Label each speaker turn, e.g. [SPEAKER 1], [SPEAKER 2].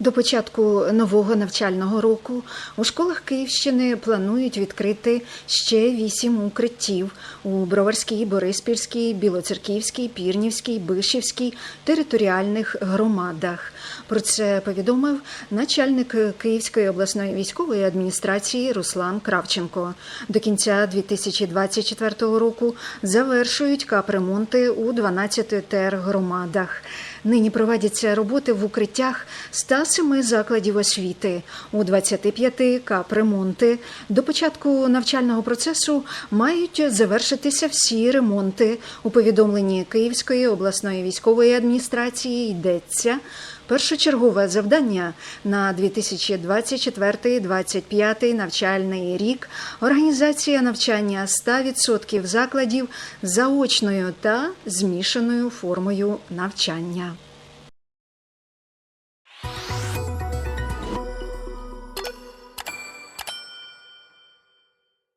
[SPEAKER 1] До початку нового навчального року у школах Київщини планують відкрити ще вісім укриттів у Броварській, Бориспільській, Білоцерківській, Пірнівській, Бишівській територіальних громадах. Про це повідомив начальник Київської обласної військової адміністрації Руслан Кравченко. До кінця 2024 року завершують капремонти у 12 тергромадах. Нині проводяться роботи в укриттях 107 закладів освіти, у 25 капремонти. До початку навчального процесу мають завершитися всі ремонти. У повідомленні Київської обласної військової адміністрації йдеться. Першочергове завдання на 2024-2025 навчальний рік організація навчання 100% закладів заочною та змішаною формою навчання.